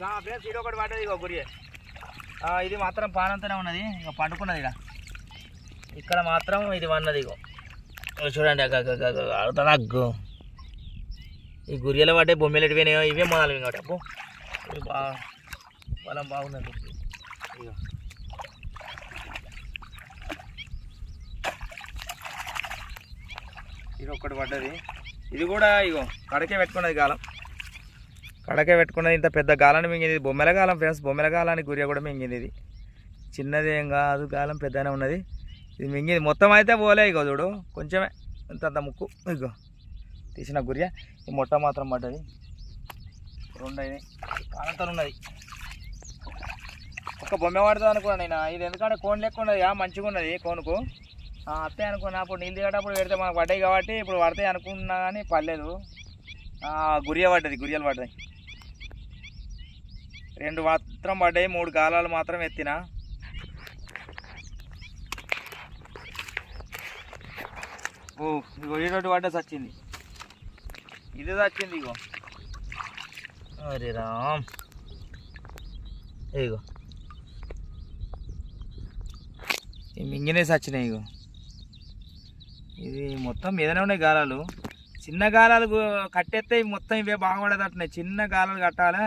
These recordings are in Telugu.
ఫ్రెండ్స్ ఇది ఒకటి పడ్డది ఇక గురి ఇది మాత్రం పానంతనే ఉన్నది ఇక పండుకున్నది ఇక ఇక్కడ మాత్రం ఇది వన్నది ఇగో. చూడండి అగ్గ అగ్గు ఈ గురియలు పడ్డే బొమ్మలు ఎటుపోయినాయో ఇవే మొదలు కాబట్టి అప్పు ఇది బాగా బలం బాగున్నది ఇగో ఇది ఒక్కటి పడ్డది. ఇది కూడా ఇగో కడకే పెట్టుకున్నది కాలం. పడక పెట్టుకున్నది ఇంత పెద్ద గాలని మింగింది. బొమ్మల గాలం ఫ్రెండ్స్ బొమ్మల గాలానికి గురి కూడా మింగింది ఇది. చిన్నది ఏం కాదు గాలం పెద్దనే ఉన్నది. ఇది మింగింది. మొత్తం అయితే పోలే ఇగో చూడు. కొంచెమే. ఇంత అంత ముక్కు. ఇగో. తీసిన గురియ. ఈ మొట్ట మాత్రం పడ్డది. రెండు అయినాయి కాలంతో ఉన్నది. ఒక బొమ్మ పడుతుంది అనుకున్నా నేను. ఇది ఎందుకంటే కోన్ లెక్క ఉన్నది. మంచిగా ఉన్నది కోనుకు. ఆ, అత్తే అనుకున్నా. అప్పుడు నీళ్ళు దిగేటప్పుడు పెడితే మనకు పడ్డాయి కాబట్టి ఇప్పుడు పడతాయి అనుకున్నా కానీ పడలేదు. గురియ పడ్డది గురియలు పడ్డాయి. రెండు మాత్రం పడ్డాయి మూడు గాలాలు మాత్రం ఎత్తిన. ఓ ఇగో ఈరోజు పడ్డ చచ్చింది ఇది చచ్చింది ఇగో. అరే రామ్. ఇగో. ఈ మింగినే చచ్చినాయి ఇగో. ఇది మొత్తం మీదనే ఉన్నాయి గాలాలు. చిన్న గాలాలు కట్టేస్తే మొత్తం ఇవే బాగుపడేటట్టున్నాయి. చిన్న గాలాలు కట్టాలా?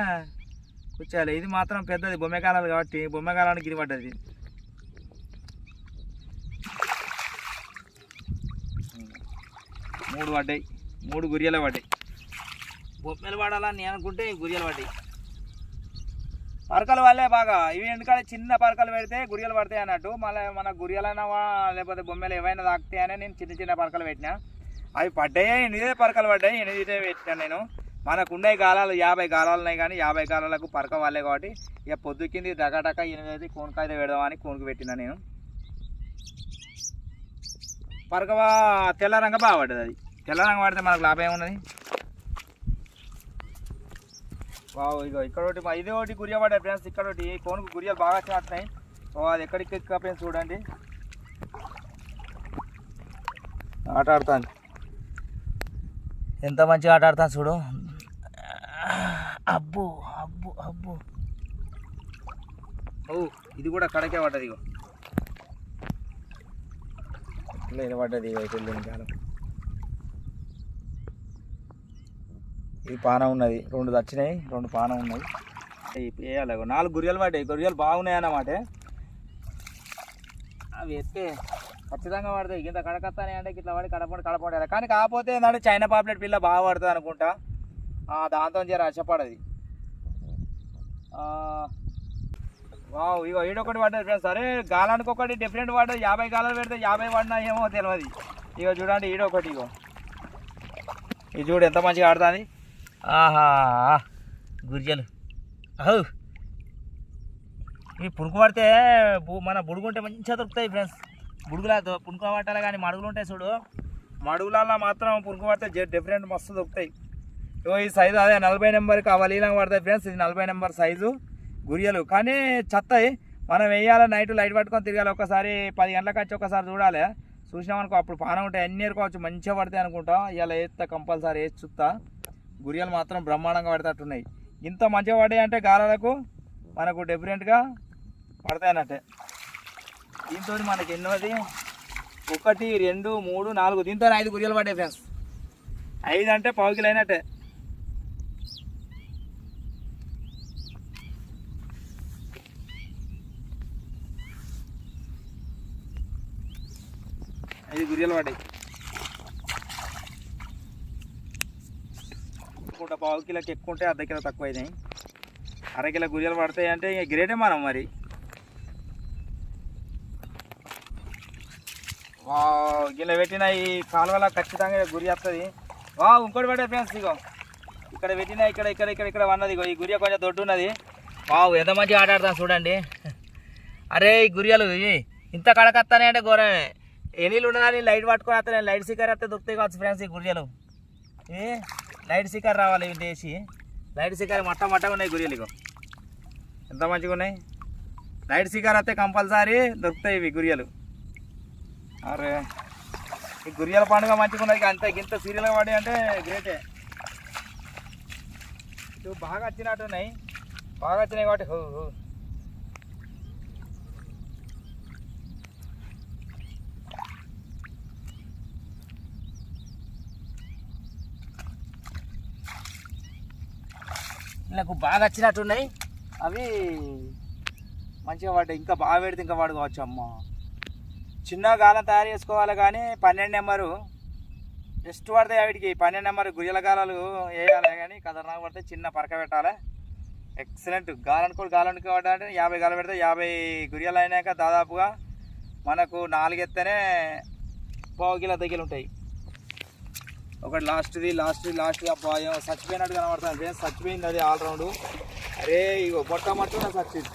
కూర్చోాలి ఇది మాత్రం పెద్దది. బొమ్మకాలాలు కాబట్టి బొమ్మకాలానికి ఇది పడ్డది. మూడు పడ్డాయి. మూడు గురియలు పడ్డాయి. బొమ్మలు పడాలని నేను అనుకుంటే గురియలు పడ్డాయి. పరకలు వల్లే బాగా. ఇవి ఎందుకంటే చిన్న పరకలు పెడితే గురియలు పడతాయి అన్నట్టు. మళ్ళీ మన గురియలైనా లేకపోతే బొమ్మలు ఏవైనా తాకుతాయని నేను చిన్న చిన్న పరకలు పెట్టినా. అవి పడ్డాయి ఎనిమిదే పరకలు పడ్డాయి ఎనిమిదే పెట్టాను నేను. మనకున్నాయి గాలాలు యాభై గాలాలు ఉన్నాయి కానీ యాభై గాలాలకు పరక వాళ్ళే కాబట్టి ఇక పొద్దుకింది డగడక ఎనిమిది కోనకాయ పెడదామని కోనుకు పెట్టినా నేను. పరకవా తెల్ల రంగ బాగా పడ్డది అది. తెల్ల రంగ పడితే మనకు లాభం ఏమున్నది? వావ్ ఇగో ఇక్కడ ఒకటి ఇదే ఇది ఒకటి గురియ పడ్డాయి ఫ్రెండ్స్ ఇక్కడ ఒకటి. కోనుకు గురియలు బాగా చేస్తున్నాయి ఓ అది ఎక్కడికి ఎక్కపోయింది చూడండి. ఆట ఆడతాను ఎంత మంచిగా ఆట ఆడతాను చూడు. అబ్బో అబ్బో అబ్బో. ఓ ఇది కూడా కడకే పడ్డది ఇగో. ఇట్లా పడ్డది కాలం ఇది పానం ఉన్నది రెండు దచ్చినాయి రెండు పానం ఉన్నాయి వేయాలి నాలుగు గురియలు పడ్డాయి గురియలు బాగున్నాయి అన్నమాట. అవి ఎత్తే ఖచ్చితంగా పడతాయి ఇంత కడకత్తానే అంటే ఇట్లా పడి కడపడి కడపడాలి కానీ కాకపోతే ఏంటంటే చైనా పాపులెట్ పిల్ల బాగా పడుతుంది అనుకుంటా. దాంతో జర చెప్పాడది వావ్ ఇగో ఈడొకటి పడ్డది ఫ్రెండ్స్ సరే గాలానికి ఒకటి డిఫరెంట్ పడ్డది. యాభై గాలాలు పెడితే యాభై పడినా ఏమో తెలియదు ఇగో చూడండి ఈడొకటి ఇగో. ఇది చూడు ఎంత మంచిగా ఆడుతుంది. ఆహా గురిజలు. అహు. ఈ పుణుకు పడితే మన బుడుగుంటే మంచిగా దొరుకుతాయి ఫ్రెండ్స్ బుడుగులా పుణుకు పట్టాలి కానీ మడుగులు ఉంటాయి చూడు. మడుగులలో మాత్రం పుణుకు పడితే డిఫరెంట్ మస్తు దొరుకుతాయి. ఇగో ఈ సైజు అదే నలభై నెంబర్కి అవలీలంగా ఇలాగ పడతాయి ఫ్రెండ్స్ ఇది నలభై నెంబర్ సైజు గురియలు కానీ చెత్తాయి మనం వేయాలి నైట్ లైట్ పట్టుకొని తిరగాలి. ఒకసారి పది గంటలకు వచ్చి ఒకసారి చూడాలి. చూసినామనుకో అప్పుడు పానం ఉంటాయి అన్ని ఎరుకోవచ్చు మంచిగా పడతాయి అనుకుంటా. ఇలా వేస్తా కంపల్సరీ వేసి చూస్తా. గురియలు మాత్రం బ్రహ్మాండంగా పడేటట్టున్నాయి. ఇంత మంచిగా పడ్డాయి అంటే గాలాలకు మనకు డిఫరెంట్గా పడతాయి అన్నట్టే. దీంతో మనకి ఎన్నోది ఒకటి రెండు మూడు నాలుగు. దీంతో ఐదు గురియలు పడ్డాయి ఫ్రెండ్స్ ఐదు అంటే పావుకిలైనట్టే అయినట్టే. ఐదు గురియలు పడ్డాయి పావు కిలోకి ఎక్కువ ఉంటే అర్ధ కిలో తక్కువ అయినాయి అర కిలో గురియలు పడతాయి అంటే ఇక గ్రేటే మనం మరి. వా గిన్నె పెట్టిన ఈ కాలువల ఖచ్చితంగా గురి వస్తుంది వా ఇంకోటి పడే ఫ్రెండ్స్ ఇగో. ఇక్కడ పెట్టిన ఇక్కడ ఇక్కడ ఇక్కడ ఇక్కడ ఉన్నది ఇగో. ఈ గురియ కొంచెం దొడ్డు ఉన్నది. వావ్ ఎంత మంచిగా ఆట చూడండి. అరే ఈ గురియలు ఇంత కడకత్తానే అంటే ఘోరమే. ఎనీళ్ళు ఉన్నదని లైట్ పట్టుకొని వస్తే లైట్ సీకర్ అయితే దొరుకుతాయి కావచ్చు ఫ్రెండ్స్ ఈ గురియలు ఏ? లైట్ సీకర్ రావాలి ఇవి వేసి. లైట్ సీకర్ మట్ట మట్టగా ఉన్నాయి గురియలు ఇగో. ఎంత మంచిగా ఉన్నాయి? లైట్ సీకర్ అయితే కంపల్సరీ దొరుకుతాయి ఇవి గురియలు అరే ఈ గురియల పండుగ మంచిగా ఉన్నది. అంత ఇంత సీరియల్గా పడి అంటే గ్రేటే ఇవి బాగా వచ్చినట్టున్నాయి బాగా వచ్చినాయి కాబట్టి నాకు బాగా వచ్చినట్టున్నాయి అవి మంచిగా పడ్డాయి ఇంకా బాగా పెడితే ఇంకా పడుకోవచ్చు అమ్మ. చిన్న గాలం తయారు చేసుకోవాలి కానీ పన్నెండు నెంబరు. బెస్ట్ పడతాయి వాటికి పన్నెండు నెంబర్ గుయ్యల గాలాలు వేయాలి కానీ కదర్నాకు పడితే చిన్న పరక పెట్టాలి. ఎక్సలెంట్ గాలనుకోడు గాలనుకో అంటే యాభై గాలు పెడితే యాభై గురియలు అయినాక దాదాపుగా మనకు నాలుగెత్తనే పావు కిలో దగ్గర ఉంటాయి. ఒకటి లాస్ట్ది లాస్ట్ లాస్ట్ది. అబ్బా చచ్చిపోయినట్టు కనబడుతుంది ఫ్రెండ్స్. చచ్చిపోయింది అది ఆల్రౌండ్ అరే ఇగో పొట్ట మట్టున చచ్చింది.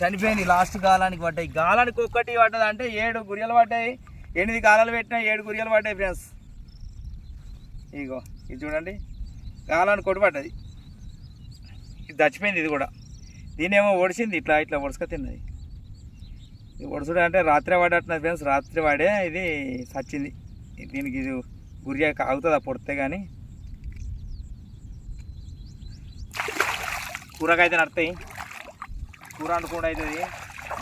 చనిపోయింది లాస్ట్ గాలానికి పడ్డాయి. గాలానికి ఒక్కటి పడ్డది అంటే ఏడు గురియలు పడ్డాయి. ఎనిమిది గాలాలు పెట్టినా ఏడు గురియలు పడ్డాయి ఫ్రెండ్స్. ఇగో ఇది చూడండి. గాలానికి కొట్టి పడ్డది. ఇది చచ్చిపోయింది ఇది కూడా. దీనేమో ఒడిసింది ఇట్లా ఇట్లా ఒడుసుక తిన్నది. ఇది ఒడుసుడు అంటే రాత్రి పడట్టున్నది ఫ్రెండ్స్. రాత్రి వాడే ఇది చచ్చింది. దీనికి ఇది గురి ఆగుతుంది పొడితే కానీ కూరకైతే నడతాయి. కూర వండుకుండా అవుతుంది.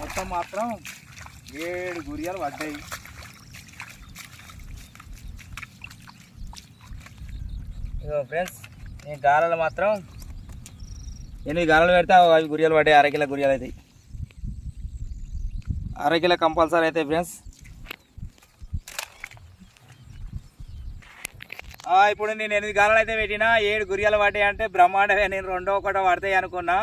మొత్తం మాత్రం ఏడు గురియాలు పడ్డాయి. ఇదో ఫ్రెండ్స్ నేను గాలలు మాత్రం ఎనిమిది గాలలు పెడితే అవి గురియాలు పడ్డాయి అరకిలో గురియాలు అవుతాయి. అరకిలో కంపల్సరీ అవుతాయి ఫ్రెండ్స్. ఇప్పుడు నేను ఎనిమిది గాలలు అయితే పెట్టినా ఏడు గురియాలు పడ్డాయి అంటే బ్రహ్మాండమే. నేను రెండో ఒకటో పడతాయి అనుకున్నా.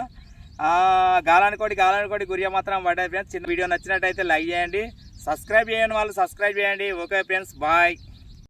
గాలానికోటి గాలానికోటి గురియ మాత్రం పడ్డాయి ఫ్రెండ్స్ చిన్న వీడియో నచ్చినట్టయితే లైక్ చేయండి. సబ్స్క్రైబ్ చేయండి వాళ్ళు సబ్స్క్రైబ్ చేయండి. Okay friends bye